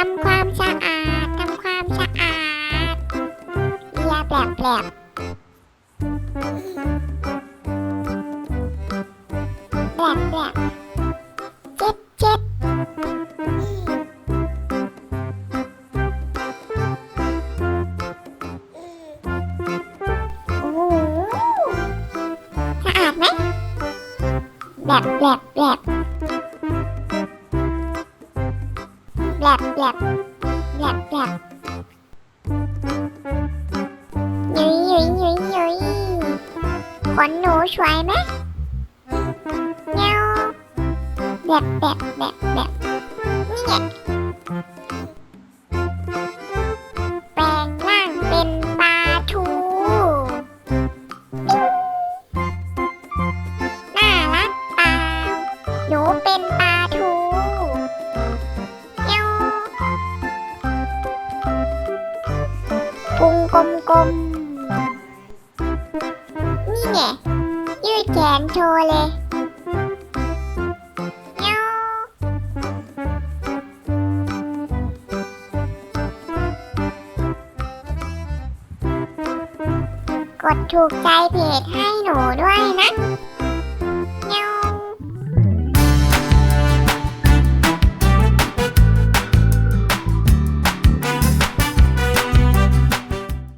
ทำความสะอาด ทำความสะอาดเลียแปลบแปลบแปลบแปลบเจ็ดเจ็ดโอ้โหสะอาดไหมแปลบ แปลบแปลบแลบแลบแบแลบยุยยุยยุยยุยขนหนูสวยไหมเงี้ยแบบแบบแบบแบบนี่ไง กลมนี่ไงยืดแขนโชว์เลยเงี้ยกดถูกใจเพจให้หนูด้วย